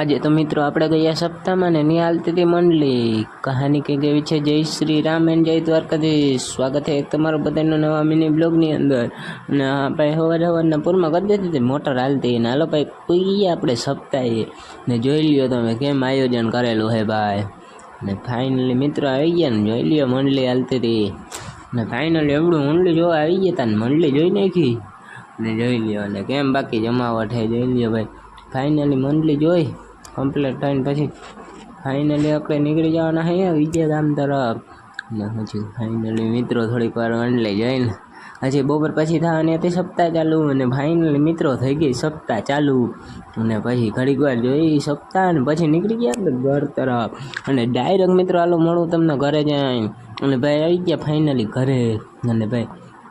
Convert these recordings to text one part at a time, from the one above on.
આજે તો મિત્રો આપણે ગયા સપ્તાહમાં ને નિહાલતી હતી મંડળી. કહાની કંઈક એવી છે, જય શ્રી રામ એન જય દ્વારકાધીશ. સ્વાગત છે તમારું બધાનો નવા મિની બ્લોગની અંદર. અને આ હવાર હવારના પૂરમાં કરી દેતી હતી, મોટર હાલતી ને હાલો ભાઈ કોઈ આપણે સપ્તાહે. ને જોઈ લ્યો તમે કેમ આયોજન કરેલું હે ભાઈ. ને ફાઇનલી મિત્રો આવી ગયા ને, જોઈ લ્યો મંડળી હાલતી હતી. ને ફાઇનલી એવડું મંડળી જોવા આવી ગયા તા ને મંડળી જોઈ નાખી. ને જોઈ લ્યો ને કેમ બાકી જમાવટ હે, જોઈ લ્યો ભાઈ. ફાઇનલી મંડળી જોઈ. કમ્પ્લીટ થઈને પછી ફાઇનલી આપણે નીકળી જવાના હે વિજયધામ તરફ. ને પછી ફાઇનલી મિત્રો થોડીક વાર વંડલે જઈને હજી બપોર પછી થવાની હતી સપ્તાહ ચાલુ અને ફાઇનલી મિત્રો થઈ ગઈ સપ્તાહ ચાલુ. અને પછી ઘડીક વાર જોઈ સપ્તાહ અને પછી નીકળી ગયા ઘર તરફ. અને ડાયરેક્ટ મિત્રો હાલો મળું તમને ઘરે જાય. અને ભાઈ આવી ગયા ફાઇનલી ઘરે. અને ભાઈ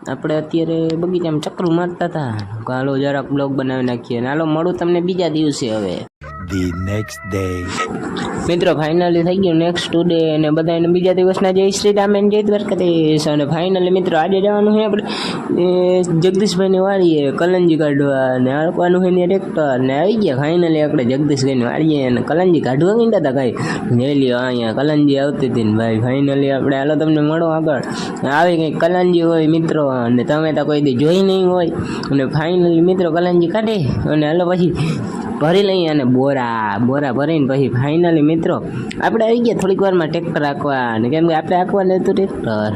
આપણે અત્યારે બગીચામાં ચક્રું મારતા હતા. હાલો જરાક બ્લોગ બનાવી નાખીએ. અને હાલો મળું તમને બીજા દિવસે હવે. The next day. મિત્રો ફાઇનલી થઈ ગયું નેક્સ્ટ ડે અને બધાને બીજા દિવસના જય શ્રી રામ એન જય દ્વારકાધીશ. અને ફાઇનલી મિત્રો, આજે જવાનું છે આપણે જગદીશભાઈની વાડીએ, કલંજી કાઢવા. અને હાંકવાનું છે ટ્રેક્ટર ને આવી ગયા ફાઇનલી આપણે જગદીશભાઈની વાડીએ અને કલંજી કાઢવા માંડ્યા હતા કાંઈ. જઈ લ્યો, અહીંયા કલંજી આવતી હતી ને ભાઈ ફાઇનલી આપણે, હાલો તમને મળો આગળ. આવી કંઈક કલંજી હોય મિત્રો, અને તમે તો કોઈ દી જોઈ નહીં હોય. અને ફાઇનલી મિત્રો, કલંજી કાઢે. અને હાલો પછી ભરી લઈએ અને બોરા બોરા ભરીને પછી ફાઇનલી મિત્રો આપણે આવી ગયા થોડીક વારમાં ટ્રેક્ટર આંકવા કેમ કે આપણે આંકવા લેતું ટ્રેક્ટર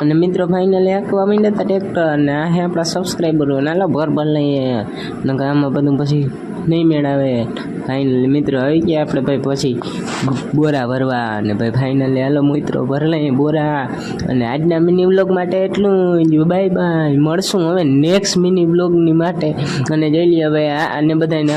અને મિત્રો ફાઇનલી આંકવા માંડ્યા હતા ટ્રેક્ટર અને આ હે આપણા સબસ્ક્રાઈબરો નાલો ભર ભર લઈએ. ને આમાં બધું પછી નહીં મેળાવે. ફાઇનલી મિત્રો આવી ગયા આપણે ભાઈ પછી બોરા ભરવા અને ભાઈ ફાઇનલી હાલો મિત્રો ભર લઈએ બોરા. અને આજના મિની વ્લોગ માટે એટલું જ. બાય બાય મળશું હવે નેક્સ્ટ મિની વ્લોગની માટે. અને જોઈ લઈએ હવે આ અને બધાને